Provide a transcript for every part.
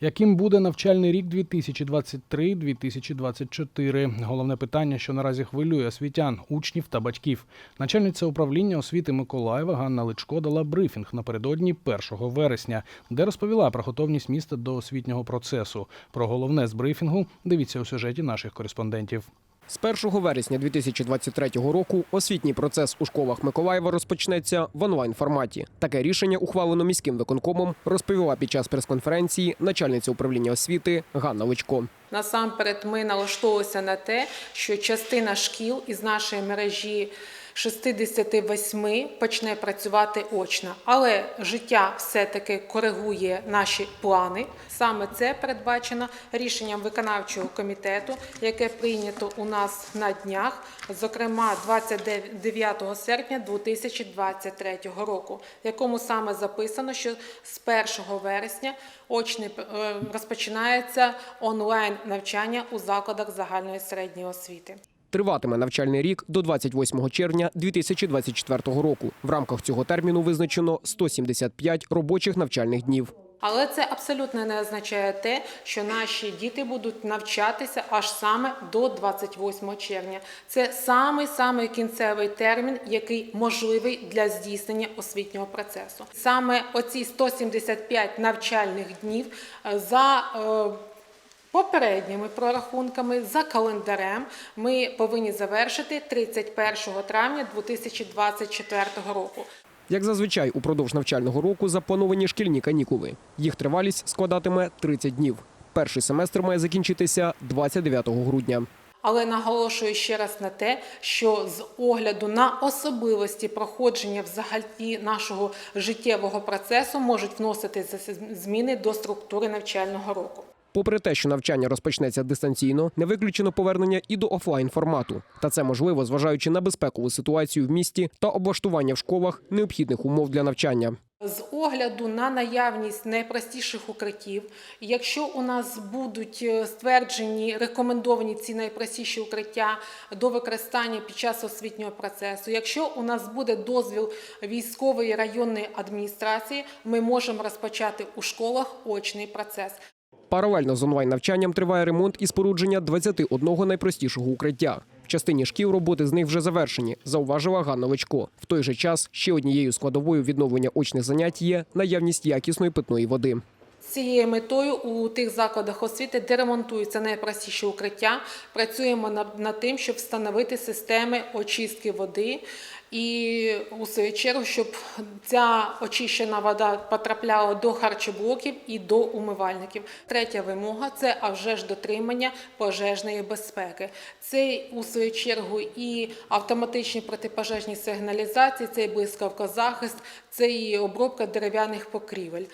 Яким буде навчальний рік 2023-2024? Головне питання, що наразі хвилює освітян, учнів та батьків. Начальниця управління освіти Миколаєва Ганна Личко дала брифінг напередодні 1 вересня, де розповіла про готовність міста до освітнього процесу. Про головне з брифінгу дивіться у сюжеті наших кореспондентів. З 1 вересня 2023 року освітній процес у школах Миколаєва розпочнеться в онлайн форматі. Таке рішення ухвалено міським виконкомом, розповіла під час прес-конференції начальниця управління освіти Ганна Личко. Насамперед, ми налаштовувалися на те, що частина шкіл із нашої мережі 68 почне працювати очно. Але життя все-таки коригує наші плани. Саме це передбачено рішенням виконавчого комітету, яке прийнято у нас на днях, зокрема 29 серпня 2023 року, в якому саме записано, що з 1 вересня очний е, розпочинається онлайн навчання у закладах загальної середньої освіти. Триватиме навчальний рік до 28 червня 2024 року. В рамках цього терміну визначено 175 робочих навчальних днів. Але це абсолютно не означає те, що наші діти будуть навчатися аж саме до 28 червня. Це самий самий кінцевий термін, який можливий для здійснення освітнього процесу. Саме оці 175 навчальних днів е, за е, Попередніми прорахунками за календарем ми повинні завершити 31 травня 2024 року. Як зазвичай, упродовж навчального року заплановані шкільні канікули. Їх тривалість складатиме 30 днів. Перший семестр має закінчитися 29 грудня. Але наголошую ще раз на те, що з огляду на особливості проходження взагалі нашого життєвого процесу можуть вносити зміни до структури навчального року. Попри те, що навчання розпочнеться дистанційно, не виключено повернення і до офлайн формату. Та це можливо, зважаючи на безпекову ситуацію в місті та облаштування в школах необхідних умов для навчання. З огляду на наявність найпростіших укриттів, якщо у нас будуть е, стверджені рекомендовані ці найпростіші укриття до використання під час освітнього процесу, якщо у нас буде дозвіл військової районної адміністрації, ми можемо розпочати у школах очний процес. Паралельно з онлайн навчанням триває ремонт і спорудження 21 найпростішого укриття. В частині шкіл роботи з них вже завершені, зауважила Ганна Личко. В той же час ще однією складовою відновлення очних занять є наявність якісної питної води. Цією метою у тих закладах освіти, де ремонтуються найпростіші укриття, працюємо над, над тим, щоб встановити системи очистки води. І у свою чергу, щоб ця очищена вода потрапляла до харчоблоків і до умивальників. Третя вимога це а вже ж дотримання пожежної безпеки. Це у свою чергу і автоматичні протипожежні сигналізації, це і блискавкозахист, це і обробка дерев'яних покрівель.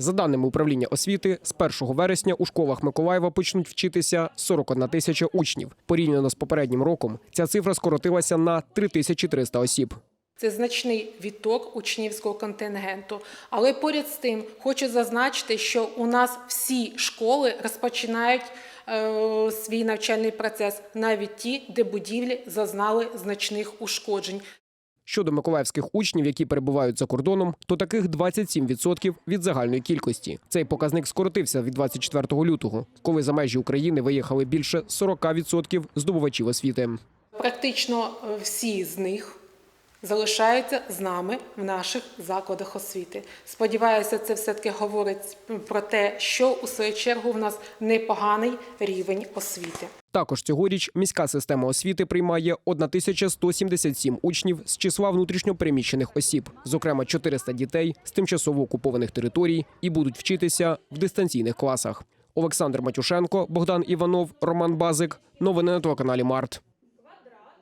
За даними управління освіти, з 1 вересня у школах Миколаєва почнуть вчитися 41 тисяча учнів. Порівняно з попереднім роком ця цифра скоротилася на 3300 осіб. Це значний відток учнівського контингенту. Але поряд з тим хочу зазначити, що у нас всі школи розпочинають е, свій навчальний процес, навіть ті, де будівлі зазнали значних ушкоджень. Щодо миколаївських учнів, які перебувають за кордоном, то таких 27% від загальної кількості. Цей показник скоротився від 24 лютого, коли за межі України виїхали більше 40% здобувачів освіти. Практично е, всі з них залишаються з нами в наших закладах освіти. Сподіваюся, це все-таки говорить про те, що у свою чергу в нас непоганий рівень освіти. Також цьогоріч міська система освіти приймає 1177 учнів з числа внутрішньопереміщених осіб, зокрема 400 дітей з тимчасово окупованих територій, і будуть вчитися в дистанційних класах. Олександр Матюшенко, Богдан Іванов, Роман Базик. Новини на телеканалі Март.